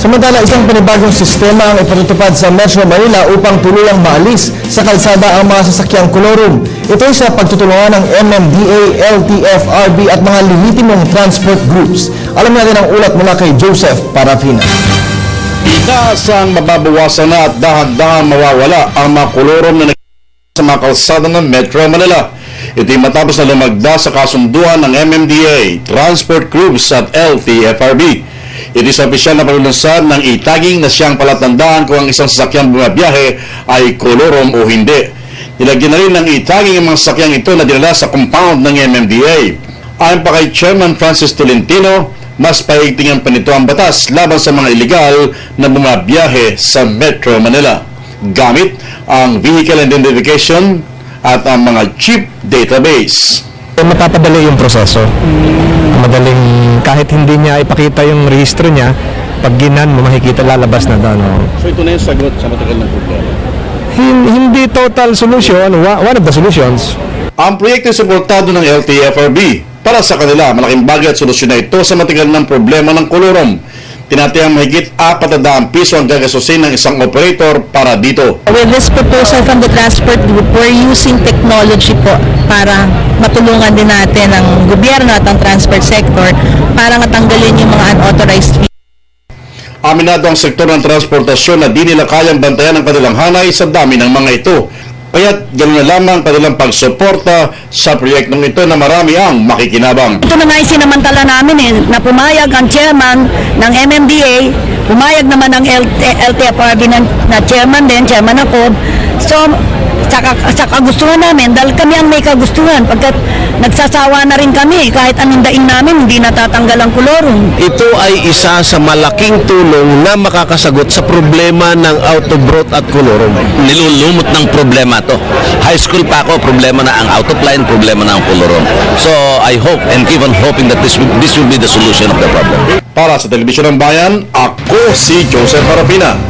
Samantala, isang panibagong sistema ang ipatutupad sa Metro Manila upang tuluyang maalis sa kalsada ang mga sasakyang kolorum. Ito ay sa pagtutulungan ng MMDA, LTFRB at mga lehitimong transport groups. Alam natin ang ulat mula kay Joseph Parafina. Inaasang mababawasan na at dahan-dahan mawawala ang mga kolorom na sa mga kalsada ng Metro Manila. Ito'y matapos na lumagda sa kasunduan ng MMDA, Transport Groups at LTFRB. Ito sa opisyal na paglulunsad ng itaging na siyang palatandaan kung ang isang sasakyang bumabiyahe ay kolorom o hindi. Nilagyan na rin ng itaging ang mga sasakyang ito na dinala sa compound ng MMDA. Ayon pa kay Chairman Francis Tolentino, mas paigtingan pa nito ang batas laban sa mga illegal na bumabiyahe sa Metro Manila gamit ang vehicle identification at ang mga chip database. Eh, mapapadali yung proseso. Madaling, kahit hindi niya ipakita yung rehistro niya, pag ginan mo, makikita lalabas na doon. oh. So ito na yung sagot sa matagal ng problema. Hin- hindi total solution, wa- one of the solutions. Ang proyekto suportado ng LTFRB. Para sa kanila, malaking bagay at solusyon na ito sa matagal ng problema ng kolorom. Tinatayang mahigit 400 piso ang gagasusin ng isang operator para dito. With this proposal from the transport group, we're using technology po para matulungan din natin ang gobyerno at ang transport sector para matanggalin yung mga unauthorized fees. Aminado ang sektor ng transportasyon na di nila kayang bantayan ang kanilang hanay sa dami ng mga ito. Kaya't ganoon na lamang kanilang pagsuporta sa proyektong ito na marami ang makikinabang. Ito na nga yung sinamantala namin eh, na pumayag ang chairman ng MMDA, pumayag naman ang LT, LTFRB na, na chairman din, chairman ako. So, sa, sa kagustuhan namin, dahil kami ang may kagustuhan, pagkat nagsasawa na rin kami, kahit anong daing namin, hindi natatanggal ang kulorum. ito ay isa sa malaking tulong na makakasagot sa problema ng out of growth at kolorum. nilulumot ng problema to. High school pa ako, problema na ang out of line, problema na ang kolorom. So I hope and keep on hoping that this will, this will be the solution of the problem. Para sa Telebisyon ng Bayan, ako si Joseph Parapina.